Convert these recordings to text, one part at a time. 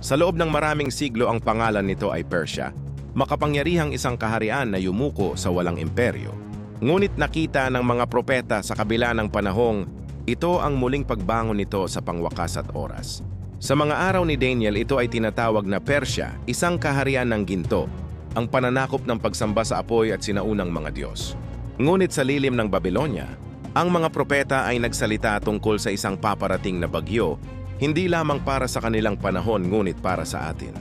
Sa loob ng maraming siglo ang pangalan nito ay Persia, makapangyarihang isang kaharian na yumuko sa walang imperyo. Ngunit nakita ng mga propeta sa kabila ng panahong, ito ang muling pagbangon nito sa pangwakas at oras. Sa mga araw ni Daniel, ito ay tinatawag na Persya, isang kaharian ng ginto, ang pananakop ng pagsamba sa apoy at sinaunang mga Diyos. Ngunit sa lilim ng Babylonia, ang mga propeta ay nagsalita tungkol sa isang paparating na bagyo, hindi lamang para sa kanilang panahon ngunit para sa atin.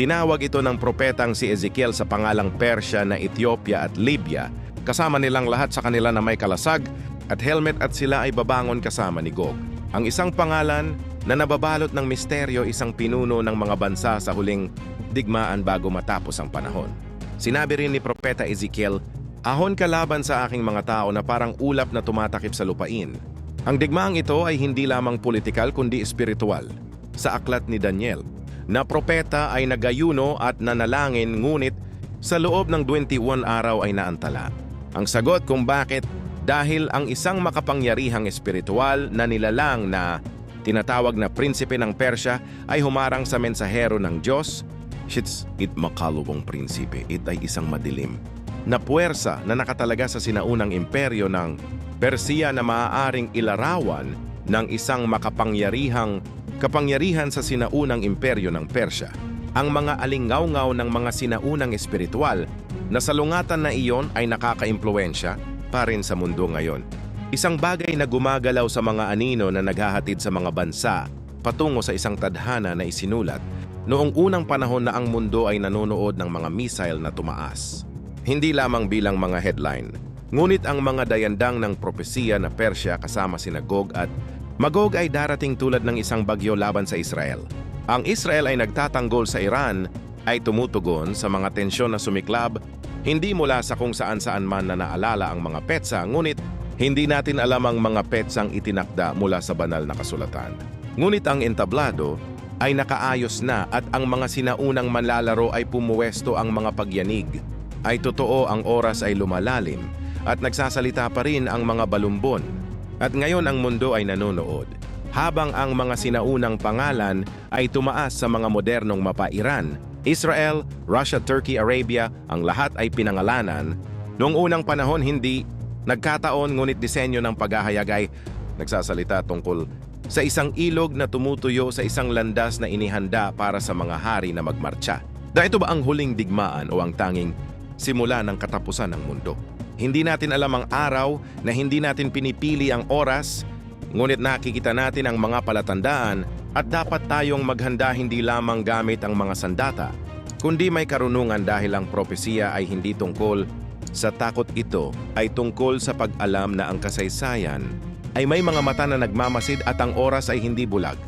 Tinawag ito ng propetang si Ezekiel sa pangalang Persya na Ethiopia at Libya, kasama nilang lahat sa kanila na may kalasag at helmet at sila ay babangon kasama ni Gog. Ang isang pangalan na nababalot ng misteryo isang pinuno ng mga bansa sa huling digmaan bago matapos ang panahon. Sinabi rin ni Propeta Ezekiel, Ahon kalaban sa aking mga tao na parang ulap na tumatakip sa lupain. Ang digmaang ito ay hindi lamang politikal kundi espiritual. Sa aklat ni Daniel, na propeta ay nagayuno at nanalangin ngunit sa loob ng 21 araw ay naantala. Ang sagot kung bakit dahil ang isang makapangyarihang espiritual na nilalang na tinatawag na prinsipe ng Persya ay humarang sa mensahero ng Diyos, shits, it makalubong prinsipe, it ay isang madilim, na puwersa na nakatalaga sa sinaunang imperyo ng Persia na maaaring ilarawan ng isang makapangyarihang kapangyarihan sa sinaunang imperyo ng Persya. Ang mga alingaw-ngaw ng mga sinaunang espiritual na salungatan na iyon ay nakakaimpluensya pa rin sa mundo ngayon. Isang bagay na gumagalaw sa mga anino na naghahatid sa mga bansa patungo sa isang tadhana na isinulat noong unang panahon na ang mundo ay nanonood ng mga missile na tumaas. Hindi lamang bilang mga headline, ngunit ang mga dayandang ng propesiya na Persya kasama sina Gog at Magog ay darating tulad ng isang bagyo laban sa Israel. Ang Israel ay nagtatanggol sa Iran ay tumutugon sa mga tensyon na sumiklab hindi mula sa kung saan-saan man na naalala ang mga petsa ngunit hindi natin alam ang mga petsang itinakda mula sa banal na kasulatan. Ngunit ang entablado ay nakaayos na at ang mga sinaunang manlalaro ay pumuwesto ang mga pagyanig. Ay totoo ang oras ay lumalalim at nagsasalita pa rin ang mga balumbon. At ngayon ang mundo ay nanonood. Habang ang mga sinaunang pangalan ay tumaas sa mga modernong mapairan, Israel, Russia, Turkey, Arabia, ang lahat ay pinangalanan. Noong unang panahon hindi nagkataon ngunit disenyo ng paghahayag ay nagsasalita tungkol sa isang ilog na tumutuyo sa isang landas na inihanda para sa mga hari na magmarcha. Da ito ba ang huling digmaan o ang tanging simula ng katapusan ng mundo? Hindi natin alam ang araw na hindi natin pinipili ang oras, ngunit nakikita natin ang mga palatandaan at dapat tayong maghanda hindi lamang gamit ang mga sandata, kundi may karunungan dahil ang propesiya ay hindi tungkol sa takot ito ay tungkol sa pag-alam na ang kasaysayan ay may mga mata na nagmamasid at ang oras ay hindi bulag.